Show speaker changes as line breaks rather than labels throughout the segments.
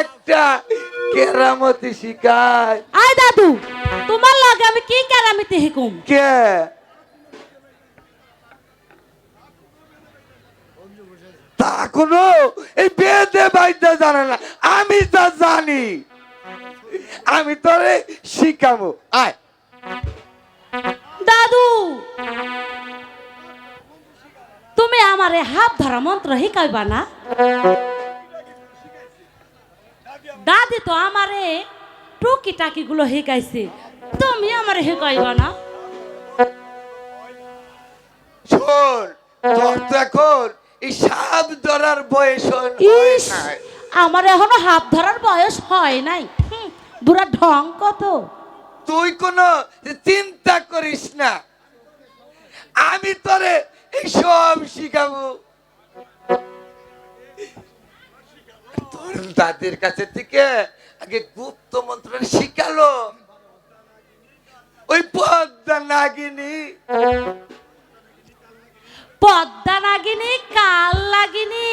একটা কেরামতি শিখায়
আয় দাদু তোমার লগে আমি কি কেরামিতে হিকুম
কে? তা কোনো এই বেদে জানে না আমি তা জানি। আমি তোরে শিখাবো আয়।
দাদু তুমি আমারে হাত ধরা মন্ত্র শিকাইবা না? দাদি তো আমারে টুকি টাকি গুলো শিকাইছে তুমি আমারে শিকাইবা না?
শোন তোর তো এখন এই সাপ ধরার বয়স
আমার এখনও হাত ধরার বয়স হয় নাই। বুড়া ঢং কত।
তুই কোনো চিন্তা করিস না। আমি তোরে এই সব শিখাবো। দাদির কাছে থেকে আগে গুপ্ত মন্ত্র শিখালো। ওই পদ্মা নাগিনী।
পদ্মা লাগিনি কাল লাগিনি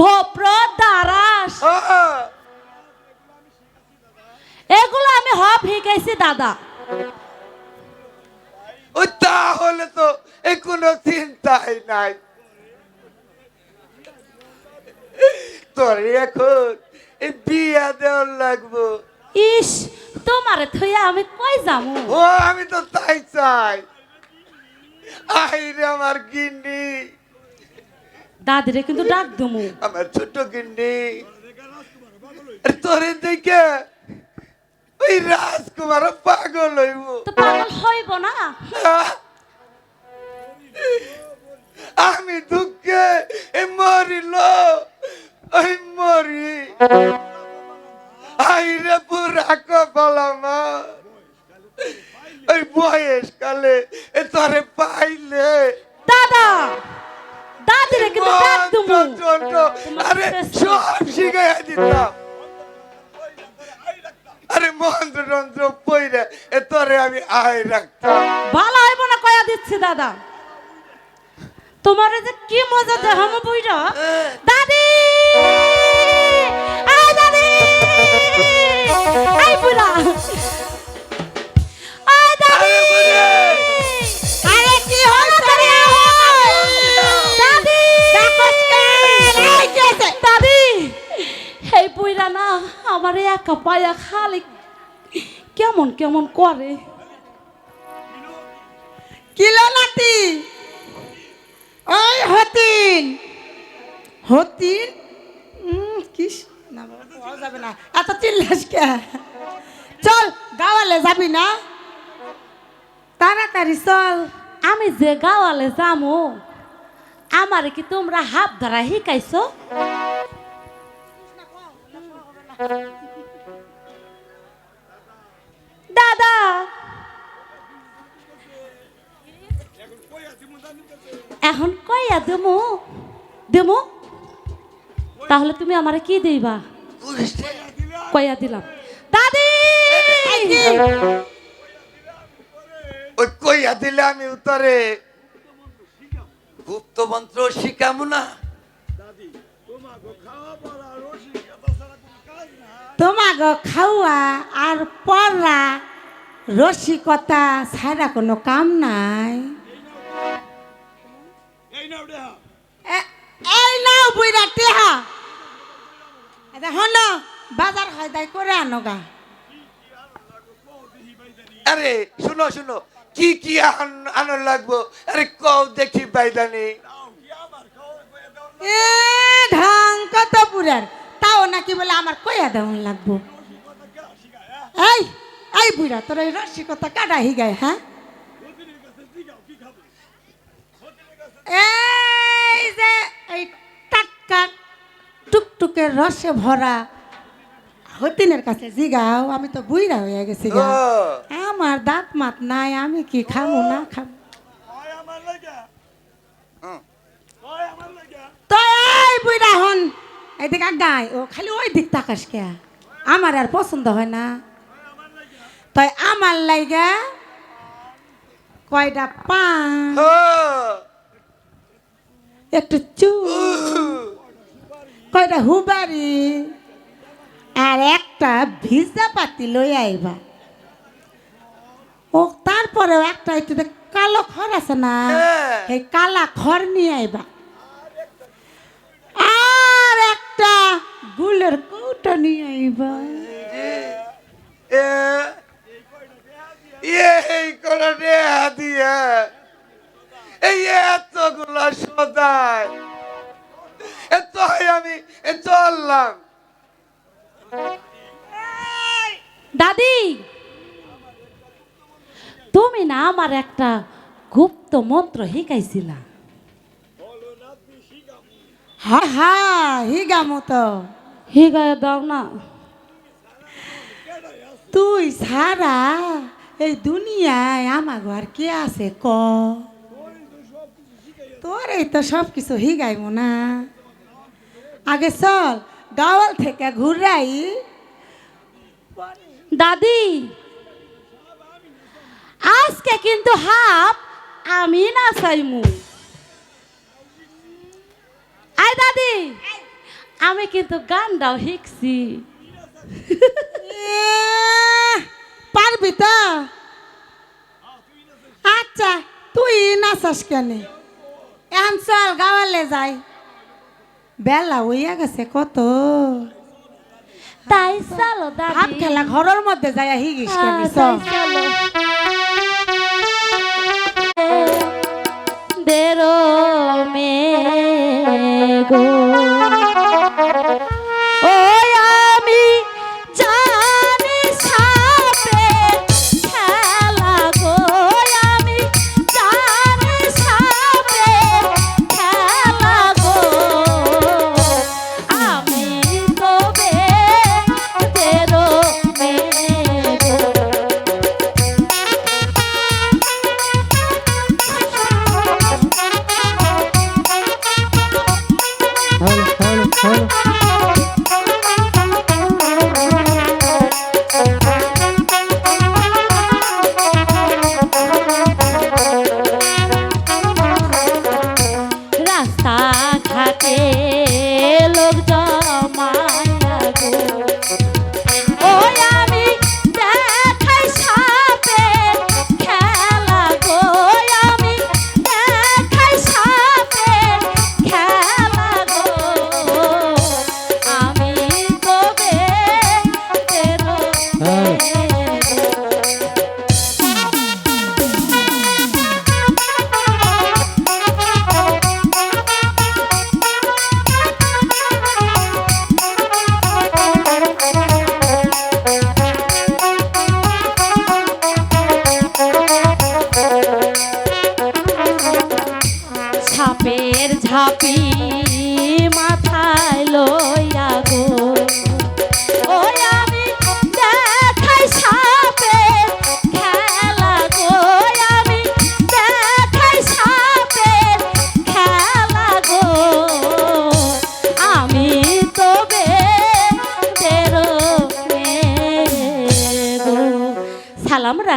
ঘোপ্র দারাস এগুলো আমি হব শিখাইছি দাদা।
ওই তাহলে তো এই কোনো চিন্তাই নাই। তোর এখন এই বিয়া দেওয়ার লাগবো।
ইস তোমারে থইয়া আমি কই যামু?
ও আমি তো তাই চাই। আইরে আমার গিন্নি।
দাদিরে কিন্তু ডাক দমু।
আমার ছোট গিন্নি। তোরে দেখে ওই রাজকুমার পাগল হইব।
তো পাগল হইব না?
আমি দুঃখে এ মরিল। আইরে পুরা কপাল আমার। ওই বয়স কালে এ তোরে পাইলে।
দাদা দাদিরে কিন্তু ডাক দমু
আরে সব শিখাইয়া দিতাম। আরে মন্ত্র তন্ত্র পইরে এ তোরে আমি আয় রাখতাম।
ভালো হইব না কয়া দিচ্ছি দাদা। তোমার যে কি মজা দেহাম বইরা দাদি! আমার একা পায়া খালি কেমন কেমন করে
কিলো নাতি ওই হতিন হতিন কিস যাবে চল যাবি না? তাড়াতাড়ি চল,
আমি যে গাওয়ালে যামো, আমারে কি তোমরা হাত ধরা শিকাইছো? দাদা! এখন কইয়া দেমু? দেমু? তাহলে তুমি আমারে কি দেইবা? কইয়া দিলাম। দাদি!
ওই কইয়া দিলে আমি উত্তরে গুপ্ত মন্ত্র শিখামু না।
তোমাকে খাওয়া আর পড়া রসিকতা ছাড়া কোনো কাম নাই। এই নাও বুইরা টেহা। এটা হন বাজার হয় তাই করে আনো গা।
আরে শুনো শুনো কি কি আন- লাগবো? আরে কও দেখি বাইদানি।
এ ঢং কত পুরার। তাও নাকি বলে আমার কয়া দেওয়ান লাগবো। এই এই বুড়া তোর এই রসিকতা কাটা হিগায় হ্যাঁ? এই যে এই টাটকা টুকটুকের রসে ভরা হতিনের কাছে জিগাও আমি তো বুইরা হয়ে গেছি গা। আমার দাঁত মাত নাই আমি কি খাব না খাব
হুম।
তো এই বুইরা হন এদিকে গায় ও খালি ওই দিক তাকাস কে আমার আর পছন্দ হয় না। তাই আমার লাইগা কয়টা
ও,
একটু চু কয়টা হুবারি আর একটা ভিজা পাতি লই আইবা। ও তারপরে একটা একটু কালো খড় আছে না
হ্যাঁ।
এই কালা খড় নিয়ে আইবা। আর একটা গুলের কৌটা নিয়ে আইবা।
এ এই করে দেয়া দিয়ে এই এতগুলো সদায় এত আমি এ চললাম
দাদি! তুমি না আমার একটা গুপ্ত মন্ত্র শিখাইছিলা।
হা হা হিগামো তো।
শিখাই দাও না।
তুই সারা এই দুনিয়ায় আমার ঘর কে আছে ক? তোর এই তো সব কিছু হিগাইব না। আগে চল গাওয়াল থেকে ঘুরাই।
দাদি আজকে কিন্তু হাফ আমি না চাইমু। আই দাদি আমি কিন্তু গানটাও শিখছি।
পারবি তো? আচ্ছা তুই নাচাস কেন? এখন চল গাওয়ালে যাই। বেলা হইয়া গেছে কত?
তাই চালো
হাত খেলা ঘরের মধ্যে যাই হিগিস
দেরো মে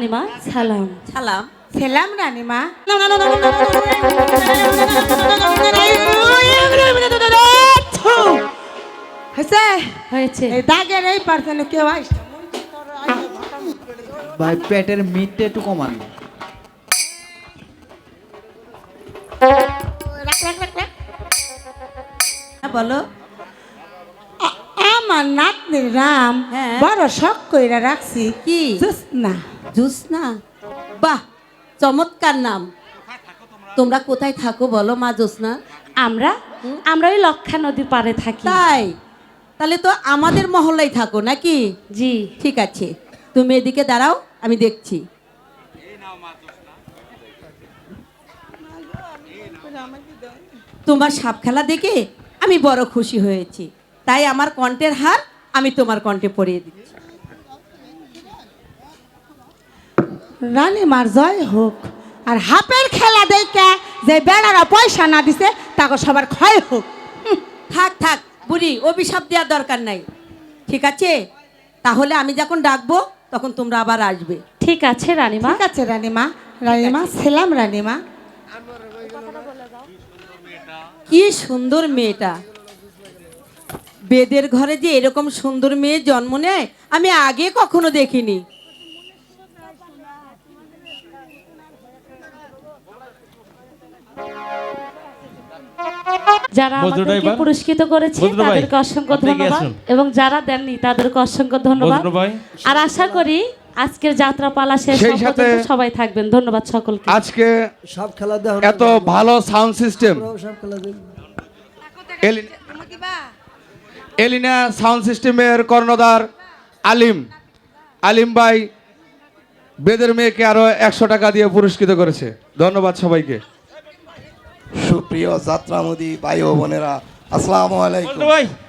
রানীমা সালাম।
সালাম।
ছেলাম রানীমা। হয়েছে?
হয়েছে।
দাগের এই কেউ আসছে।
ভাই পেটের মিটটা একটু কমান।
হ্যাঁ বলো।
আমার নাতনির নাম
হ্যাঁ।
বড় শখ কইরা রাখছি।
কি?
না
জুসনা? বাহ চমৎকার নাম। তোমরা কোথায় থাকো বলো মা জোসনা?
আমরা আমরা ওই লক্ষা নদীর পাড়ে থাকি।
তাই? তাহলে তো আমাদের মহল্লায় থাকো নাকি?
জি।
ঠিক আছে তুমি এদিকে দাঁড়াও আমি দেখছি। তোমার সাপ খেলা দেখে আমি বড় খুশি হয়েছি। তাই আমার কণ্ঠের হার আমি তোমার কণ্ঠে পরিয়ে দিচ্ছি।
রানীমার জয় হোক আর হাপের খেলা দেখে যে বেড়ারা পয়সা না দিছে তাকে সবার ক্ষয় হোক।
থাক থাক বুড়ি অভিশাপ দেওয়ার দরকার নাই। ঠিক আছে? তাহলে আমি যখন ডাকবো তখন তোমরা আবার আসবে।
ঠিক আছে রানীমা।
ঠিক আছে রানীমা। রানীমা ছিলাম রানীমা।
কি সুন্দর মেয়েটা। বেদের ঘরে যে এরকম সুন্দর মেয়ে জন্ম নেয় আমি আগে কখনো দেখিনি।
যারা আমাদেরকে পুরস্কৃত করেছে তাদেরকে অসংখ্য ধন্যবাদ। এবং যারা দেননি তাদেরকে অসংখ্য ধন্যবাদ। আর আশা করি আজকের যাত্রা পালা শেষ
সাথে-
সবাই থাকবেন। ধন্যবাদ সকলকে।
আজকে
সব খেলা
এত ভালো সাউন্ড সিস্টেম এলিনা সাউন্ড সিস্টেমের কর্ণধার আলিম। আলিম ভাই বেদের মেয়েকে আরও একশো টাকা দিয়ে পুরস্কৃত করেছে। ধন্যবাদ সবাইকে।
সুপ্রিয় যাত্রা নদী ভাই ও বোনেরা আসসালামু আলাইকুম।